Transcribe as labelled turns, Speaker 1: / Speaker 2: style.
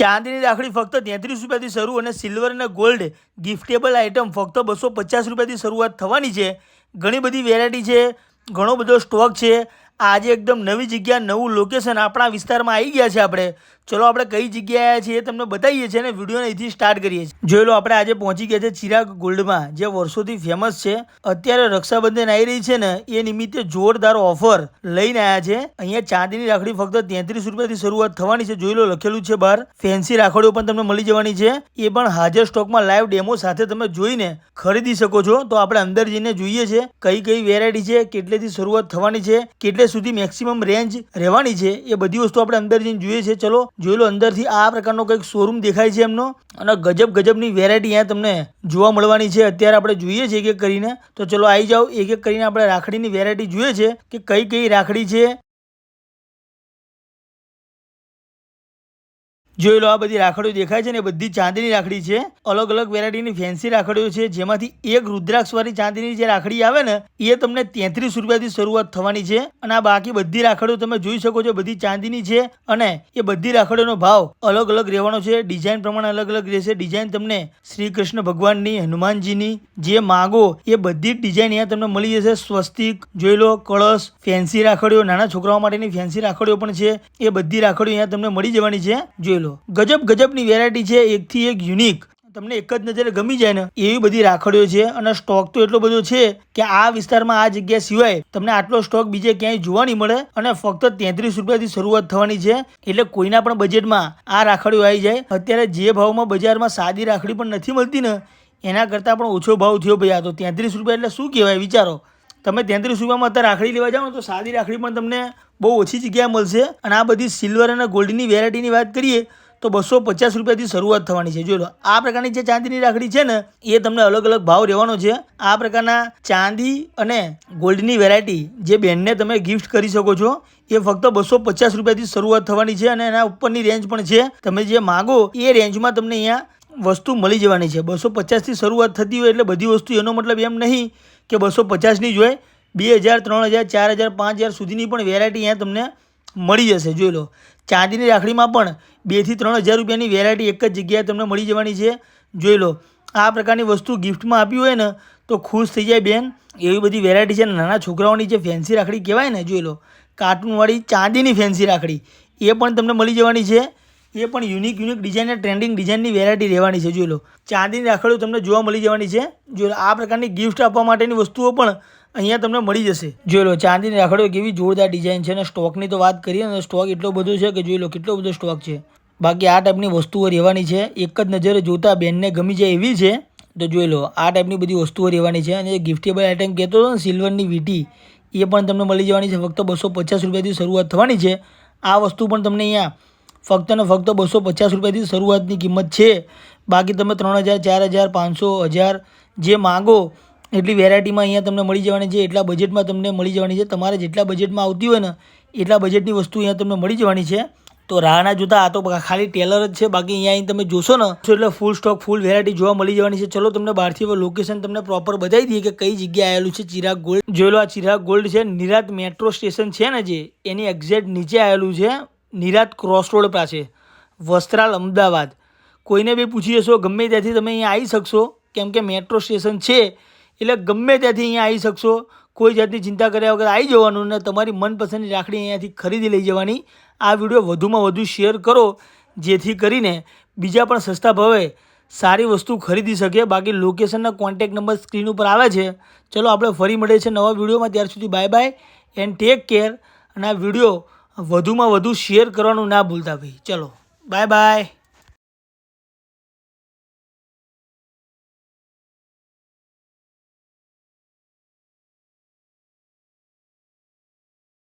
Speaker 1: ચાંદીની રાખડી ફક્ત તેત્રીસ રૂપિયાથી શરૂ અને સિલ્વર અને ગોલ્ડ ગિફ્ટેબલ આઇટમ ફક્ત બસો પચાસ રૂપિયાથી શરૂઆત થવાની છે. ઘણી બધી વેરાયટી છે, ઘણો બધો સ્ટોક છે. આજે એકદમ નવી જગ્યા, નવું લોકેશન આપણા વિસ્તારમાં આવી ગયા છે આપણે. ચલો આપણે કઈ જગ્યાએ છીએ તમને બતાવીએ છીએ અને વિડીયોને અહીંથી સ્ટાર્ટ કરીએ છીએ. જોઈ લો, આપણે આજે પહોંચી ગયા છે ચિરાગ ગોલ્ડમાં, જે વર્ષોથી ફેમસ છે. અત્યારે રક્ષાબંધન આવી રહી છે ને, એ નિમિત્તે જોરદાર ઓફર લઈને આવ્યા છે. અહીંયા ચાંદીની રાખડી ફક્ત તેત્રીસ રૂપિયાથી શરૂઆત થવાની છે. જોઈ લો, લખેલું છે બહાર. ફેન્સી રાખડીઓ પણ તમને મળી જવાની છે. એ પણ હાજર સ્ટોકમાં લાઈવ ડેમો સાથે તમે જોઈને ખરીદી શકો છો. તો આપણે અંદર જઈને જોઈએ છે, કઈ કઈ વેરાયટી છે, કેટલેથી શરૂઆત થવાની છે, કેટલે સુધી મેક્સિમમ રેન્જ રહેવાની છે, એ બધી વસ્તુ આપણે અંદર જઈને જોઈએ છે. ચલો જોઈ લો, અંદરથી આ પ્રકારનો કંઈક શોરૂમ દેખાય છે એમનો. અને ગજબ ગજબની વેરાયટી અહીંયા તમને જોવા મળવાની છે. અત્યારે આપણે જોઈએ છીએ એક એક કરીને. તો ચલો આવી જાઓ. એક એક કરીને આપણે રાખડીની વેરાયટી જોઈએ છે કે કઈ કઈ રાખડી છે. જોઈ લો આ બધી રાખડીઓ દેખાય છે ને બધી ચાંદીની રાખડી છે. અલગ અલગ વેરાયટીની ફેન્સી રાખડીઓ છે. જેમાંથી એક રુદ્રાક્ષવાળી ચાંદીની જે રાખડી આવે ને, એ તમને તેત્રીસ રૂપિયાથી શરૂઆત થવાની છે. અને આ બાકી બધી રાખડીઓ તમે જોઈ શકો છો, બધી ચાંદીની છે. અને એ બધી રાખડીઓનો ભાવ અલગ અલગ રહેવાનો છે. ડિઝાઇન પ્રમાણે અલગ અલગ રહેશે. ડિઝાઇન તમને શ્રી કૃષ્ણ ભગવાનની, હનુમાનજીની જે માગો, એ બધી જ ડિઝાઇન અહીંયા તમને મળી જશે. સ્વસ્તિક જોઈ લો કળશ, ફેન્સી રાખડીઓ, નાના છોકરાઓ માટેની ફેન્સી રાખડીઓ પણ છે. એ બધી રાખડીઓ અહીંયા તમને મળી જવાની છે. જોઈ લો ગજબ ગજબની વેરાયટી છે, એકથી એક યુનિક તમને એક જ નજરે ગમી જાય ને, એવી બધી રાખડીઓ છે અને સ્ટોક તો એટલો બધો છે કે આ વિસ્તારમાં આ જગ્યા સિવાય તમને આટલો સ્ટોક બીજે ક્યાંય જોવા નહીં મળે અને ફક્ત તેત્રીસ રૂપિયાથી શરૂઆત થવાની છે. એટલે કોઈના પણ બજેટમાં આ રાખડીઓ આવી જાય. અત્યારે જે ભાવમાં બજારમાં સાદી રાખડી પણ નથી મળતી ને, એના કરતાં પણ ઓછો ભાવ થયો ભાઈ આ તો. તેત્રીસ રૂપિયા એટલે શું કહેવાય, વિચારો. તમે તેત્રીસ રૂપિયામાં અત્યારે રાખડી લેવા જાઓ તો સાદી રાખડી પણ તમને બહુ ઓછી જગ્યાએ મળશે. અને આ બધી સિલ્વર અને ગોલ્ડની વેરાયટીની વાત કરીએ તો બસો પચાસ રૂપિયાથી શરૂઆત થવાની છે. જોઈ લો, આ પ્રકારની જે ચાંદીની રાખડી છે ને, એ તમને અલગ અલગ ભાવ રહેવાનો છે. આ પ્રકારના ચાંદી અને ગોલ્ડની વેરાયટી જે બેનને તમે ગિફ્ટ કરી શકો છો, એ ફક્ત બસો પચાસ રૂપિયાથી શરૂઆત થવાની છે અને એના ઉપરની રેન્જ પણ છે. તમે જે માગો, એ રેન્જમાં તમને અહીંયા વસ્તુ મળી જવાની છે. બસો પચાસથી શરૂઆત થતી હોય એટલે બધી વસ્તુ એનો મતલબ એમ નહીં કે બસો પચાસની જ હોય. બે હજાર, ત્રણ હજાર, ચાર હજાર, પાંચ હજાર સુધીની પણ વેરાયટી અહીંયા તમને મળી જશે. જોઈ લો ચાંદીની રાખડીમાં પણ બેથી ત્રણ હજાર રૂપિયાની વેરાયટી એક જ જગ્યાએ તમને મળી જવાની છે. જોઈ લો, આ પ્રકારની વસ્તુ ગિફ્ટમાં આપી હોય ને, તો ખુશ થઈ જાય બેન. એવી બધી વેરાયટી છે નાના છોકરાઓની જે ફેન્સી રાખડી કહેવાય ને, જોઈ લો, કાર્ટૂનવાળી ચાંદીની ફેન્સી રાખડી, એ પણ તમને મળી જવાની છે. એ પણ યુનિક યુનિક ડિઝાઇન ટ્રેન્ડિંગ ડિઝાઇનની વેરાયટી રહેવાની છે, જોઈ લો. ચાંદીની રાખડીઓ તમને જોવા મળી જવાની છે. જોઈ લો, આ પ્રકારની ગિફ્ટ આપવા માટેની વસ્તુઓ પણ અહીંયા તમને મળી જશે. જોઈ લો, ચાંદીની રાખડીઓ કેવી જોરદાર ડિઝાઇન છે અને સ્ટોકની તો વાત કરીએ ને, સ્ટોક એટલો બધો છે કે જોઈ લો, કેટલો બધો સ્ટોક છે. બાકી આ ટાઈપની વસ્તુઓ રહેવાની છે. એક જ નજરે જોતા બેનને ગમી જાય એવી છે. તો જોઈ લો, આ ટાઈપની બધી વસ્તુઓ રહેવાની છે. અને ગિફ્ટેબલ આઇટમ કહેતો હતો ને સિલ્વરની વીટી, એ પણ તમને મળી જવાની છે. ફક્ત બસો પચાસ રૂપિયાથી શરૂઆત થવાની છે. આ વસ્તુ પણ તમને અહીંયા ફક્ત ને ફક્ત બસો પચાસ રૂપિયાથી શરૂઆતની કિંમત છે. બાકી તમે ત્રણ હજાર, ચાર હજાર, પાંચસો, હજાર જે માગો એટલી વેરાયટીમાં અહીંયા તમને મળી જવાની છે, એટલા બજેટમાં તમને મળી જવાની છે. તમારે જેટલા બજેટમાં આવતી હોય ને, એટલા બજેટની વસ્તુ અહીંયા તમને મળી જવાની છે. તો રાહના જોતા આ તો ખાલી ટેલર જ છે, બાકી અહીંયા અહીં તમે જોશો ને, તો એટલે ફૂલ સ્ટોક ફૂલ વેરાયટી જોવા મળી જવાની છે. ચલો તમને બહારથી લોકેશન તમને પ્રોપર બતાવી દઈએ કે કઈ જગ્યાએ આવેલું છે. ચિરાગ ગોલ્ડ જોઈ આ ચિરાગ ગોલ્ડ છે, નિરાત મેટ્રો સ્ટેશન છે ને જે, એની એક્ઝેક્ટ નીચે આવેલું છે, નિરાત ક્રોસ રોડ પાસે, વસ્ત્રાલ અમદાવાદ. કોઈને બી પૂછી જશો ગમે ત્યાંથી તમે અહીંયા આવી શકશો. કેમ કે મેટ્રો સ્ટેશન છે એટલે ગમે ત્યાંથી અહીંયા આવી શકશો. કોઈ જાતની ચિંતા કર્યા વગર આવી જવાનું ને તમારી મનપસંદની રાખડી અહીંયાથી ખરીદી લઈ જવાની. આ વીડિયો વધુમાં વધુ શેર કરો, જેથી કરીને બીજા પણ સસ્તા ભાવે સારી વસ્તુ ખરીદી શકે. બાકી લોકેશનના કોન્ટેક નંબર સ્ક્રીન ઉપર આવે છે. ચલો આપણે ફરી મળીએ છીએ નવા વિડીયોમાં. ત્યાર સુધી bye bye and take care. અને આ વીડિયો વધુમાં વધુ શેર કરવાનું ના ભૂલતા ભાઈ. ચલો, બાય બાય.